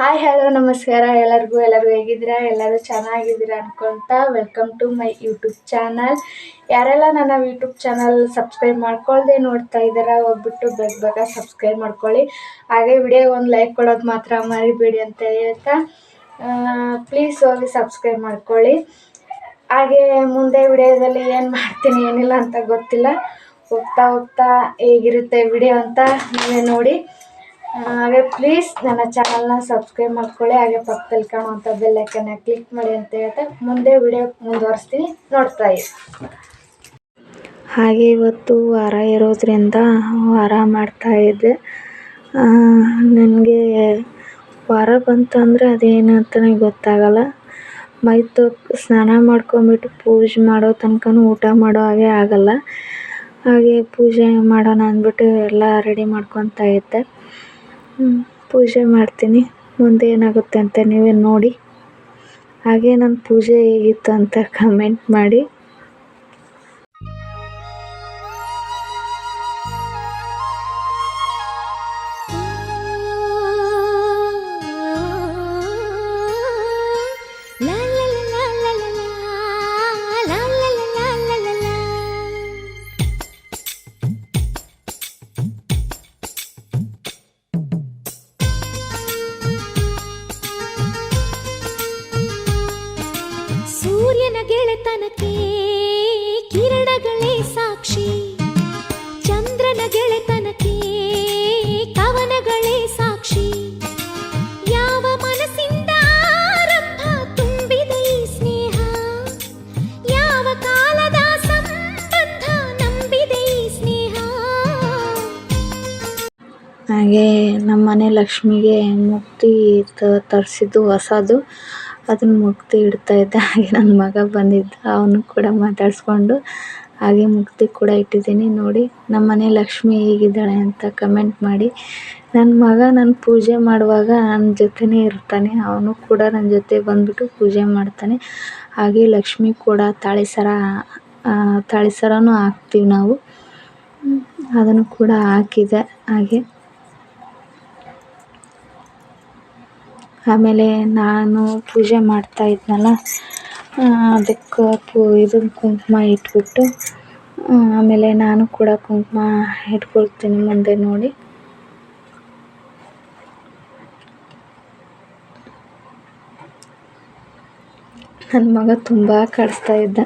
Hi hello ನಮಸ್ಕಾರ. ಎಲ್ಲರಿಗೂ, ಎಲ್ಲರೂ ಹೇಗಿದ್ದೀರಾ? ಎಲ್ಲರೂ ಚೆನ್ನಾಗಿದ್ದೀರಾ ಅನ್ಕೊಂತ welcome to my YouTube channel ಯಾರೆಲ್ಲ ನನ್ನ ಯೂಟ್ಯೂಬ್ ಚಾನಲ್ ಸಬ್ಸ್ಕ್ರೈಬ್ ಮಾಡ್ಕೊಳ್ದೆ ನೋಡ್ತಾ ಇದ್ದೀರಾ, ಹೋಗ್ಬಿಟ್ಟು ಬೇಗ ಬೇಗ ಸಬ್ಸ್ಕ್ರೈಬ್ ಮಾಡ್ಕೊಳ್ಳಿ. ಹಾಗೆ ವಿಡಿಯೋ ಒಂದು ಲೈಕ್ ಕೊಡೋದು ಮಾತ್ರ ಮರಿಬೇಡಿ ಅಂತ ಹೇಳ್ತಾ ಪ್ಲೀಸ್ ಹೋಗಿ ಸಬ್ಸ್ಕ್ರೈಬ್ ಮಾಡ್ಕೊಳ್ಳಿ. ಹಾಗೆ ಮುಂದೆ ವಿಡಿಯೋದಲ್ಲಿ ಏನು ಮಾಡ್ತೀನಿ, ಏನಿಲ್ಲ ಅಂತ ಗೊತ್ತಿಲ್ಲ. ಹೋಗ್ತಾ ಹೋಗ್ತಾ ಹೇಗಿರುತ್ತೆ ವಿಡಿಯೋ ಅಂತ ನೀವೇ ನೋಡಿ. ಹಾಗೆ ಪ್ಲೀಸ್ ನನ್ನ ಚಾನಲ್ನ ಸಬ್ಸ್ಕ್ರೈಬ್ ಮಾಡ್ಕೊಳ್ಳಿ. ಹಾಗೆ ಪಕ್ಕದಲ್ಲಿ ಕಾಣುವಂಥ ಬೆಲ್ಲೈಕನ್ನ ಕ್ಲಿಕ್ ಮಾಡಿ ಅಂತ ಹೇಳ್ತಾ ಮುಂದೆ ವಿಡಿಯೋ ಮುಂದುವರಿಸ್ತೀನಿ. ನೋಡ್ತಾ ಇರಿ. ಹಾಗೆ ಇವತ್ತು ವಾರ ಇರೋದ್ರಿಂದ ವಾರ ಮಾಡ್ತಾ ಇದ್ದೆ. ನನಗೆ ವಾರ ಬಂತಂದರೆ ಅದೇನು ಅಂತಲೇ ಗೊತ್ತಾಗಲ್ಲ. ಮೈ ಸ್ನಾನ ಮಾಡ್ಕೊಂಬಿಟ್ಟು ಪೂಜೆ ಮಾಡೋ ತನಕನೂ ಊಟ ಮಾಡೋ ಹಾಗೆ ಆಗಲ್ಲ. ಹಾಗೆ ಪೂಜೆ ಮಾಡೋಣ ಅಂದ್ಬಿಟ್ಟು ಎಲ್ಲ ರೆಡಿ ಮಾಡ್ಕೊತಾ ಇದ್ದೆ. ಪೂಜೆ ಮಾಡ್ತೀನಿ. ಮುಂದೆ ಏನಾಗುತ್ತೆ ಅಂತ ನೀವೇ ನೋಡಿ. ಹಾಗೆ ನನ್ನ ಪೂಜೆ ಹೇಗಿತ್ತು ಅಂತ ಕಮೆಂಟ್ ಮಾಡಿ. ಸೂರ್ಯನ ಗೆಳೆತನಕ್ಕೆ ಕಿರಣಗಳೇ ಸಾಕ್ಷಿ. ಚಂದ್ರನ ಗೆಳೆತನಕ್ಕೆ ಕವನಗಳೇ ಸಾಕ್ಷಿ. ಯಾವ ಮನಸ್ಸಿಂದ ಆರಂಭ ತುಂಬಿದ ಈ ಸ್ನೇಹ? ಯಾವ ಕಾಲದ ಸಂಬಂಧ ನಂಬಿದೆ ಈ ಸ್ನೇಹ? ಹಾಗೆ ನಮ್ಮನೆ ಲಕ್ಷ್ಮಿಗೆ ಮುಕ್ತಿ ತರಿಸಿದ್ದು ಹೊಸದು. ಅದನ್ನು ಮುಕ್ತಿ ಇಡ್ತಾ ಇದ್ದೆ ಹಾಗೆ ನನ್ನ ಮಗ ಬಂದಿದ್ದ, ಅವನು ಕೂಡ ಮಾತಾಡಿಸ್ಕೊಂಡು ಹಾಗೆ ಮುಕ್ತಿ ಕೂಡ ಇಟ್ಟಿದ್ದೀನಿ. ನೋಡಿ ನಮ್ಮ ಮನೆ ಲಕ್ಷ್ಮಿ ಹೇಗಿದ್ದಾಳೆ ಅಂತ ಕಮೆಂಟ್ ಮಾಡಿ. ನನ್ನ ಮಗ ನಾನು ಪೂಜೆ ಮಾಡುವಾಗ ನನ್ನ ಜೊತೆನೇ ಇರ್ತಾನೆ. ಅವನು ಕೂಡ ನನ್ನ ಜೊತೆ ಬಂದುಬಿಟ್ಟು ಪೂಜೆ ಮಾಡ್ತಾನೆ. ಹಾಗೆ ಲಕ್ಷ್ಮಿ ಕೂಡ ತಾಳಿ ಸರ ತಾಳಿ ಹಾಕ್ತೀವಿ ನಾವು. ಅದನ್ನು ಕೂಡ ಹಾಕಿದೆ ಹಾಗೆ. ಆಮೇಲೆ ನಾನು ಪೂಜೆ ಮಾಡ್ತಾ ಇದ್ನಲ್ಲ ಅದಕ್ಕೆ ಪು, ಇದು ಕುಂಕುಮ ಇಟ್ಬಿಟ್ಟು ಆಮೇಲೆ ನಾನು ಕೂಡ ಕುಂಕುಮ ಇಟ್ಕೊಳ್ತೀನಿ ಮುಂದೆ ನೋಡಿ. ನನ್ನ ಮಗ ತುಂಬ ಕಡಿಸ್ತಾ ಇದ್ದ.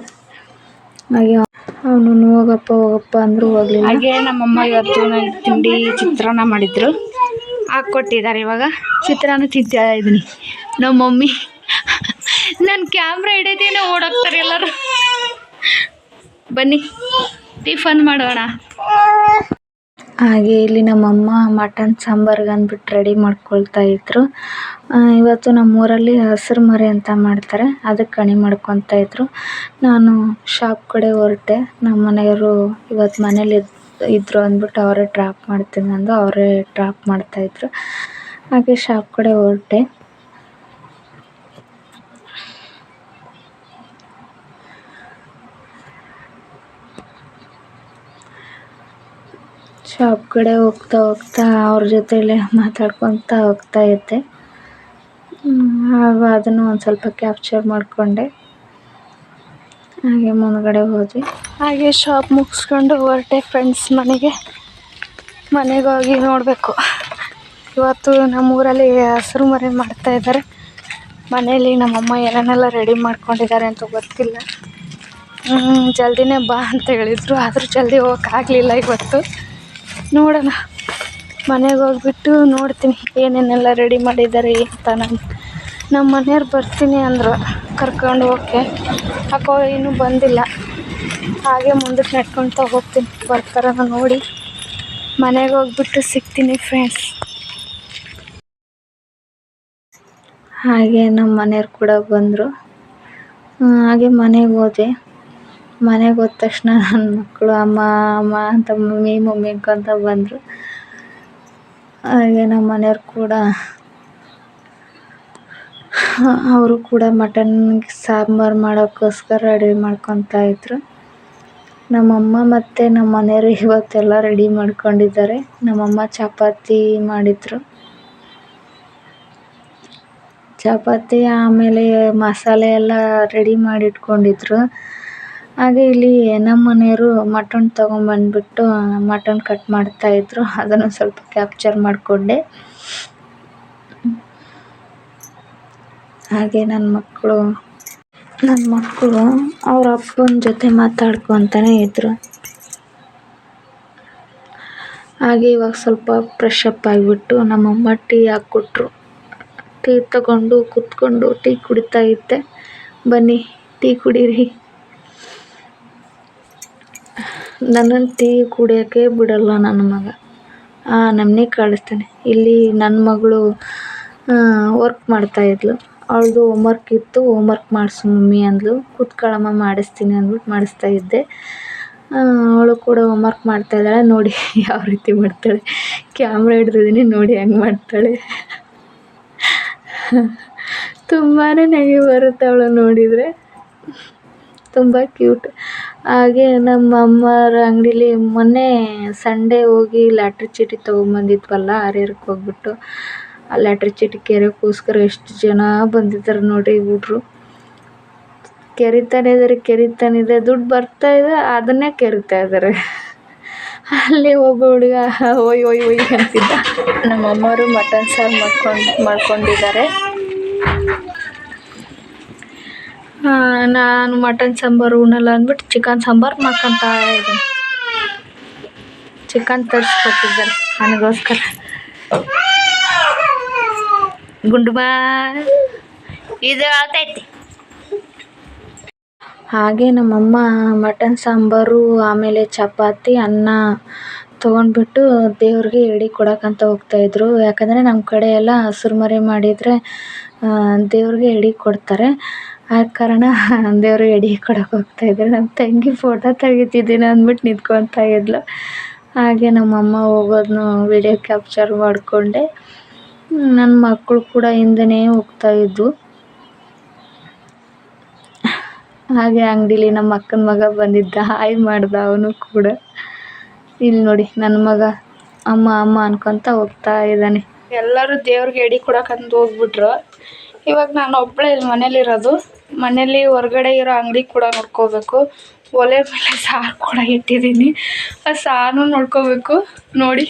ಹಾಗೆ ಅವನು ಹೋಗಪ್ಪ ಹೋಗಪ್ಪ ಅಂದರೂ ಹೋಗಲಿಲ್ಲ. ಹಾಗೆ ನಮ್ಮಮ್ಮ ಇವತ್ತು ತಿಂಡಿ ಚಿತ್ರಾನ್ನ ಮಾಡಿದ್ರು. ಹಾಕ್ಕೊಟ್ಟಿದ್ದಾರೆ ಇವಾಗ. ಚಿತ್ರಾನ್ನ ತಿಂತಾ ಇದ್ದೀನಿ ನಮ್ಮ ಮಮ್ಮಿ ನನ್ನ ಕ್ಯಾಮ್ರಾ ಹಿಡಿದೇನೆ ಓಡೋಗ್ತಾರೆ ಎಲ್ಲರೂ. ಬನ್ನಿ, ಟಿಫನ್ ಮಾಡೋಣ. ಹಾಗೆ ಇಲ್ಲಿ ನಮ್ಮಮ್ಮ ಮಟನ್ ಸಾಂಬಾರ್ಗೆ ಅಂದ್ಬಿಟ್ಟು ರೆಡಿ ಮಾಡ್ಕೊಳ್ತಾ ಇದ್ರು. ಇವತ್ತು ನಮ್ಮೂರಲ್ಲಿ ಹಸಿರು ಮರಿ ಅಂತ ಮಾಡ್ತಾರೆ. ಅದಕ್ಕೆ ಕಣಿ ಮಾಡ್ಕೊತಾ ಇದ್ರು. ನಾನು ಶಾಪ್ ಕಡೆ ಹೊರಟೆ. ನಮ್ಮ ಮನೆಯವರು ಇವತ್ತು ಮನೇಲಿ ಇದ್ರು ಅಂದ್ಬಿಟ್ಟು ಅವರೇ ಡ್ರಾಪ್ ಮಾಡ್ತೀನಿ ಅಂದು ಅವರೇ ಡ್ರಾಪ್ ಮಾಡ್ತಾಯಿದ್ರು ಹಾಗೆ ಶಾಪ್ ಕಡೆ ಹೊರಟೆ. ಶಾಪ್ ಕಡೆ ಹೋಗ್ತಾ ಹೋಗ್ತಾ ಅವ್ರ ಜೊತೆಲೇ ಮಾತಾಡ್ಕೊತಾ ಹೋಗ್ತಾ ಇದ್ದೆ. ಆಗ ಅದನ್ನು ಒಂದು ಸ್ವಲ್ಪ ಕ್ಯಾಪ್ಚರ್ ಮಾಡಿಕೊಂಡೆ. ಹಾಗೆ ಮುಂದ್ಗಡೆ ಹೋದ್ವಿ. ಹಾಗೆ ಶಾಪ್ ಮುಗಿಸ್ಕೊಂಡು ಹೊರಟೆ ಫ್ರೆಂಡ್ಸ್ ಮನೆಗೆ. ಮನೆಗೆ ಹೋಗಿ ನೋಡಬೇಕು. ಇವತ್ತು ನಮ್ಮೂರಲ್ಲಿ ಹಸಿರು ಮರೆ ಮಾಡ್ತಾ ಇದ್ದಾರೆ ಮನೇಲಿ ನಮ್ಮಮ್ಮ ಏನೇನೆಲ್ಲ ರೆಡಿ ಮಾಡ್ಕೊಂಡಿದ್ದಾರೆ ಅಂತ ಗೊತ್ತಿಲ್ಲ. ಜಲ್ದಿನೇ ಬಾ ಅಂತ ಹೇಳಿದರು. ಆದರೂ ಜಲ್ದಿ ಹೋಗೋಕ್ಕಾಗಲಿಲ್ಲ ಇವತ್ತು. ನೋಡೋಣ. ಮನೆಗೆ ಹೋಗ್ಬಿಟ್ಟು ನೋಡ್ತೀನಿ ಏನೇನೆಲ್ಲ ರೆಡಿ ಮಾಡಿದ್ದಾರೆ ಅಂತ ನಾನು. ನಮ್ಮ ಮನೆಯವ್ರು ಬರ್ತೀನಿ ಅಂದರು. ಕರ್ಕೊಂಡು ಹೋಗಕ್ಕೆ ಅಕ್ಕ, ಇನ್ನೂ ಬಂದಿಲ್ಲ. ಹಾಗೆ ಮುಂದಕ್ಕೆ ನಡ್ಕೊಳ್ತಾ ಹೋಗ್ತೀನಿ. ಬರ್ತಾರನ ನೋಡಿ. ಮನೆಗೆ ಹೋಗ್ಬಿಟ್ಟು ಸಿಗ್ತೀನಿ ಫ್ರೆಂಡ್ಸ್ ಹಾಗೆ ನಮ್ಮ ಮನೆಯವ್ರು ಕೂಡ ಬಂದರು. ಹಾಗೆ ಮನೆಗೆ ಹೋದೆ. ಮನೆಗೆ ಹೋದ ತಕ್ಷಣ ನನ್ನ ಮಕ್ಕಳು ಅಮ್ಮ ಅಮ್ಮ ಅಂತ ಮಮ್ಮಿ ಮಮ್ಮಿ ಅಂತ ಬಂದರು. ಹಾಗೆ ನಮ್ಮ ಮನೆಯವ್ರು ಕೂಡ ಅವರು ಕೂಡ ಮಟನ್ ಸಾಂಬಾರು ಮಾಡೋಕ್ಕೋಸ್ಕರ ರೆಡಿ ಮಾಡ್ಕೊತಾ ಇದ್ರು. ನಮ್ಮಮ್ಮ ಮತ್ತು ನಮ್ಮ ಮನೆಯವರು ಇವತ್ತೆಲ್ಲ ರೆಡಿ ಮಾಡ್ಕೊಂಡಿದ್ದಾರೆ. ನಮ್ಮಮ್ಮ ಚಪಾತಿ ಮಾಡಿದರು. ಚಪಾತಿ ಆಮೇಲೆ ಮಸಾಲೆ ಎಲ್ಲ ರೆಡಿ ಮಾಡಿ ಇಟ್ಕೊಂಡಿದ್ರು ಹಾಗೆ ಇಲ್ಲಿ ನಮ್ಮ ಮನೆಯವರು ಮಟನ್ ತೊಗೊಂಬಂದ್ಬಿಟ್ಟು ಮಟನ್ ಕಟ್ ಮಾಡ್ತಾಯಿದ್ರು ಅದನ್ನು ಸ್ವಲ್ಪ ಕ್ಯಾಪ್ಚರ್ ಮಾಡಿಕೊಂಡೆ. ಹಾಗೆ ನನ್ನ ಮಕ್ಕಳು ನನ್ನ ಮಕ್ಕಳು ಅವ್ರ ಅಪ್ಪನ ಜೊತೆ ಮಾತಾಡ್ಕೊತಾನೆ ಇದ್ದರು ಹಾಗೆ ಇವಾಗ ಸ್ವಲ್ಪ ಫ್ರೆಶ್ ಅಪ್ ಆಗಿಬಿಟ್ಟು ನಮ್ಮಮ್ಮ ಟೀ ಹಾಕ್ಕೊಟ್ರು. ಟೀ ತಗೊಂಡು ಕುತ್ಕೊಂಡು ಟೀ ಕುಡಿತಾ ಇದ್ದೆ. ಬನ್ನಿ, ಟೀ ಕುಡೀರಿ. ನನ್ನನ್ನು ಟೀ ಕುಡಿಯೋಕ್ಕೆ ಬಿಡಲ್ಲ ನನ್ನ ಮಗ. ಆ ನಮ್ಮನೆ ಕಳಿಸ್ತಾನೆ ಇಲ್ಲಿ ನನ್ನ ಮಗಳು ವರ್ಕ್ ಮಾಡ್ತಾಯಿದ್ಲು ಅವಳದು ಹೋಮ್ವರ್ಕ್ ಇತ್ತು ಹೋಮ್ವರ್ಕ್ ಮಾಡಿಸು ಮಮ್ಮಿ ಅಂದಳು ಕೂತ್ಕೊಳ್ಳಮ್ಮ ಮಾಡಿಸ್ತೀನಿ ಅಂದ್ಬಿಟ್ಟು ಮಾಡಿಸ್ತಾ ಇದ್ದೆ. ಅವಳು ಕೂಡ ಹೋಮ್ವರ್ಕ್ ಮಾಡ್ತಾಯಿದ್ದಾಳೆ ನೋಡಿ ಯಾವ ರೀತಿ ಮಾಡ್ತಾಳೆ. ಕ್ಯಾಮ್ರಾ ಹಿಡ್ದಿದ್ದೀನಿ, ನೋಡಿ ಹೆಂಗೆ ಮಾಡ್ತಾಳೆ. ತುಂಬಾ ನಗೆ ಬರುತ್ತೆ ಅವಳು ನೋಡಿದರೆ. ತುಂಬ ಕ್ಯೂಟ್ ಹಾಗೆ ನಮ್ಮ ಅಮ್ಮರ ಅಂಗಡೀಲಿ ಮೊನ್ನೆ ಸಂಡೇ ಹೋಗಿ ಲಾಟ್ರಿ ಚೀಟಿ ತೊಗೊಂಬಂದಿದ್ವಲ್ಲ ಹರಿಹರಕ್ಕೆ ಹೋಗ್ಬಿಟ್ಟು. ಆ ಚೀಟಿ ಕೆರೆಗೋಸ್ಕರ ಎಷ್ಟು ಜನ ಬಂದಿದ್ದಾರೆ ನೋಡಿರಿ ಹುಡ್ರು. ಕೆರಿತಾನೆ ಇದ್ದಾರೆ ಕೆರಿತಾನೆ ಇದೆ ದುಡ್ಡು ಬರ್ತಾ ಇದೆ, ಅದನ್ನೇ ಕೆರಿತಾ ಇದ್ದಾರೆ ಅಲ್ಲಿ ಒಬ್ಬ ಹುಡುಗ ಒಯ್ ಒಯ್ ಒಯ್ ಅಂತಿದ್ದ. ನಮ್ಮ ಅಮ್ಮವರು ಮಟನ್ ಸಾರು ಮಾಡ್ಕೊಂಡು, ಮಾಡ್ಕೊಂಡಿದ್ದಾರೆ. ನಾನು ಮಟನ್ ಸಾಂಬಾರು, ಉಣ್ಣಲ್ಲ ಅಂದ್ಬಿಟ್ಟು ಚಿಕನ್ ಸಾಂಬಾರು ಮಾಡ್ಕೊಂತ ಇದ್ದೀನಿ. ಚಿಕನ್ ತರಿಸ್ಕೊಟ್ಟಿದ್ದಾರೆ, ನನಗೋಸ್ಕರ. ಗುಂಡುಬಾ. ಇದು ಆಗ್ತೈತಿ. ಹಾಗೆ ನಮ್ಮಮ್ಮ ಮಟನ್ ಸಾಂಬಾರು, ಆಮೇಲೆ ಚಪಾತಿ, ಅನ್ನ ತೊಗೊಂಡ್ಬಿಟ್ಟು ದೇವ್ರಿಗೆ ಎಡೆ ಕೊಡಕ್ಕಂತ ಹೋಗ್ತಾಯಿದ್ರು ಯಾಕಂದರೆ ನಮ್ಮ ಕಡೆ ಎಲ್ಲ ಹಸ್ರು ಮರಿ ಮಾಡಿದರೆ ದೇವ್ರಿಗೆ ಎಡೆ ಕೊಡ್ತಾರೆ. ಆ ಕಾರಣ ದೇವ್ರಿಗೆ ಎಡೆ ಕೊಡಕ್ಕೆ ಹೋಗ್ತಾಯಿದ್ರು ನಮ್ಮ ತಂಗಿ ಫೋಟೋ ತೆಗಿತಿದ್ದೀನಿ ಅಂದ್ಬಿಟ್ಟು ನಿಂತ್ಕೊತಾ ಇದ್ಲು. ಹಾಗೆ ನಮ್ಮಮ್ಮ ಹೋಗೋದನ್ನು ವಿಡಿಯೋ ಕ್ಯಾಪ್ಚರ್ ಮಾಡಿಕೊಂಡೆ. ನನ್ನ ಮಕ್ಕಳು ಕೂಡ ಹಿಂದೆನೇ ಹೋಗ್ತಾ ಇದ್ದು ಹಾಗೆ ಅಂಗಡಿಲಿ ನಮ್ಮ ಅಕ್ಕನ ಮಗ ಬಂದಿದ್ದ. ಹಾಯ್ ಮಾಡ್ದ ಅವನು ಕೂಡ. ಇಲ್ಲಿ ನೋಡಿ ನನ್ನ ಮಗ ಅಮ್ಮ ಅಮ್ಮ ಅನ್ಕೊಂತ ಹೋಗ್ತಾ ಇದ್ದಾನೆ. ಎಲ್ಲರೂ ದೇವ್ರಿಗೆ ಎಡೆ ಕೊಡಕ್ಕಂತ ಹೋಗ್ಬಿಟ್ರು. ಇವಾಗ ನಾನು ಒಬ್ಬಳೇ ಇಲ್ಲಿ ಮನೇಲಿರೋದು ಮನೇಲಿ ಹೊರಗಡೆ ಇರೋ ಅಂಗಡಿ ಕೂಡ ನೋಡ್ಕೋಬೇಕು. ಒಲೆ ಮೇಲೆ ಸಾರು ಕೂಡ ಇಟ್ಟಿದ್ದೀನಿ. ಆ ಸಾರು ನೋಡ್ಕೋಬೇಕು. ನೋಡಿ.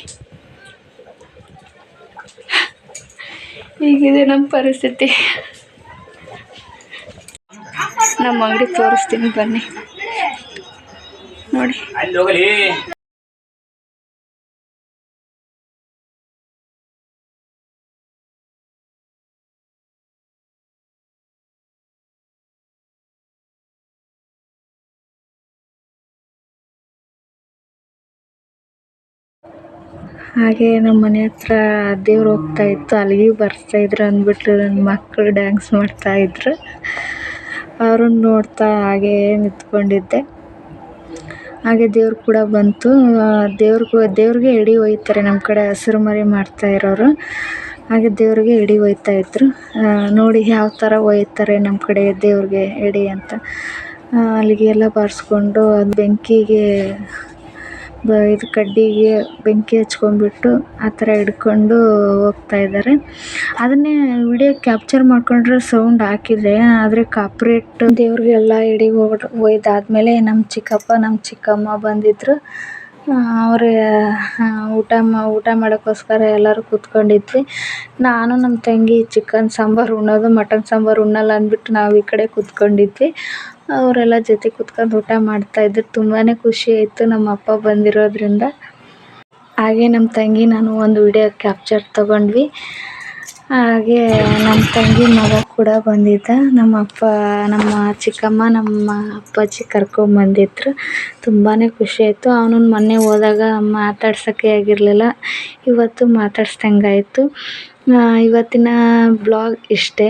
ಹೀಗಿದೆ ನಮ್ಮ ಪರಿಸ್ಥಿತಿ. ನಮ್ಮ ಅಂಗಡಿ ತೋರಿಸ್ತೀನಿ ಬನ್ನಿ. ನೋಡಿ. ಹಾಗೆ ನಮ್ಮ ಮನೆ ಹತ್ರ ದೇವ್ರು ಹೋಗ್ತಾ ಇತ್ತು ಅಲ್ಲಿಗೆ ಬರ್ತಾ ಇದ್ರು ಅಂದ್ಬಿಟ್ಟು ನನ್ನ ಮಕ್ಕಳು ಡ್ಯಾನ್ಸ್ ಮಾಡ್ತಾ ಇದ್ರು. ಅವ್ರನ್ನ ನೋಡ್ತಾ ಹಾಗೇ ನಿಂತ್ಕೊಂಡಿದ್ದೆ. ಹಾಗೆ ದೇವ್ರು ಕೂಡ ಬಂತು. ದೇವ್ರಿಗೂ ದೇವ್ರಿಗೆ ಎಡೆ ಒಯ್ತಾರೆ ನಮ್ಮ ಕಡೆ ಹಸಿರು ಮರಿ ಮಾಡ್ತಾ ಇರೋರು. ಹಾಗೆ ದೇವ್ರಿಗೆ ಎಡೆ ಒಯ್ತಾ ಇದ್ರು. ಆ, ನೋಡಿ ಯಾವ ಥರ ಒಯ್ತಾರೆ ನಮ್ಮ ಕಡೆ ದೇವ್ರಿಗೆ ಎಡಿ ಅಂತ. ಅಲ್ಲಿಗೆ ಎಲ್ಲ ಬಾರಿಸ್ಕೊಂಡು ಅದು ಬೆಂಕಿಗೆ ಇದು ಕಡ್ಡಿಗೆ ಬೆಂಕಿ ಹಚ್ಕೊಂಡ್ಬಿಟ್ಟು ಆ ಥರ ಹಿಡ್ಕೊಂಡು ಹೋಗ್ತಾ ಇದ್ದಾರೆ. ಅದನ್ನೇ ವಿಡಿಯೋ ಕ್ಯಾಪ್ಚರ್ ಮಾಡ್ಕೊಂಡ್ರೆ ಸೌಂಡ್ ಹಾಕಿದೆ ಆದರೆ ಕಾಪ್ರೇಟ್ ದೇವ್ರಿಗೆಲ್ಲ ಎಡೆ ಹೋಗ್ಬಿಟ್ಟು ಒಯ್ದಾದ್ಮೇಲೆ ನಮ್ಮ ಚಿಕ್ಕಪ್ಪ ನಮ್ಮ ಚಿಕ್ಕಮ್ಮ ಬಂದಿದ್ದರು ಅವ್ರು ಊಟ ಮಾ, ಊಟ ಮಾಡೋಕ್ಕೋಸ್ಕರ ಎಲ್ಲರೂ ಕೂತ್ಕೊಂಡಿದ್ವಿ. ನಾನು ನಮ್ಮ ತಂಗಿ ಚಿಕನ್ ಸಾಂಬಾರು ಉಣ್ಣೋದು, ಮಟನ್ ಸಾಂಬಾರು ಉಣ್ಣಲ್ಲ ಅಂದ್ಬಿಟ್ಟು ನಾವು ಈ ಕಡೆ ಕೂತ್ಕೊಂಡಿದ್ವಿ. ಅವರೆಲ್ಲ ಜೊತೆ ಕೂತ್ಕೊಂಡು ಊಟ ಮಾಡ್ತಾಯಿದ್ರು ತುಂಬಾ ಖುಷಿ ಆಯಿತು ನಮ್ಮ ಅಪ್ಪ ಬಂದಿರೋದ್ರಿಂದ. ಹಾಗೆ ನಮ್ಮ ತಂಗಿ ನಾನು ಒಂದು ವಿಡಿಯೋ ಕ್ಯಾಪ್ಚರ್ ತಗೊಂಡ್ವಿ. ಹಾಗೆ ನಮ್ಮ ತಂಗಿ ಮಗ ಕೂಡ ಬಂದಿದ್ದ. ನಮ್ಮ ಅಪ್ಪ, ನಮ್ಮ ಚಿಕ್ಕಮ್ಮ, ನಮ್ಮ ಅಪ್ಪಾಜಿ ಕರ್ಕೊಂಬಂದಿದ್ರು ತುಂಬಾ ಖುಷಿ ಆಯಿತು. ಅವನನ್ನು ಮೊನ್ನೆ ಹೋದಾಗ ಮಾತಾಡ್ಸೋಕ್ಕೆ ಆಗಿರಲಿಲ್ಲ. ಇವತ್ತು ಮಾತಾಡ್ಸ್ದಂಗಾಯಿತು ಇವತ್ತಿನ ಬ್ಲಾಗ್ ಇಷ್ಟೇ.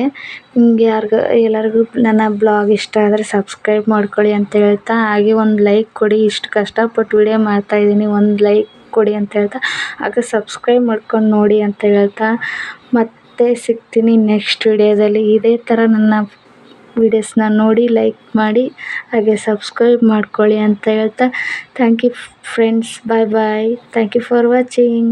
ನಿಮ್ಗೆ ಯಾರಿಗೂ, ಎಲ್ಲರಿಗೂ ನನ್ನ ಬ್ಲಾಗ್ ಇಷ್ಟ ಆದರೆ ಸಬ್ಸ್ಕ್ರೈಬ್ ಮಾಡ್ಕೊಳ್ಳಿ ಅಂತ ಹೇಳ್ತಾ, ಹಾಗೆ ಒಂದು ಲೈಕ್ ಕೊಡಿ. ಇಷ್ಟು ಕಷ್ಟಪಟ್ಟು ವಿಡಿಯೋ ಮಾಡ್ತಾಯಿದ್ದೀನಿ ಒಂದು ಲೈಕ್ ಕೊಡಿ ಅಂತ ಹೇಳ್ತಾ, ಹಾಗೆ ಸಬ್ಸ್ಕ್ರೈಬ್ ಮಾಡ್ಕೊಂಡು ನೋಡಿ ಅಂತ ಹೇಳ್ತಾ ಮತ್ತೆ ಸಿಗ್ತೀನಿ ನೆಕ್ಸ್ಟ್ ವಿಡಿಯೋದಲ್ಲಿ ಇದೇ ಥರ ನನ್ನ ವೀಡಿಯೋಸ್ನ ನೋಡಿ ಲೈಕ್ ಮಾಡಿ, ಹಾಗೆ ಸಬ್ಸ್ಕ್ರೈಬ್ ಮಾಡ್ಕೊಳ್ಳಿ ಅಂತ ಹೇಳ್ತಾ. Thank you friends bye bye thank you for watching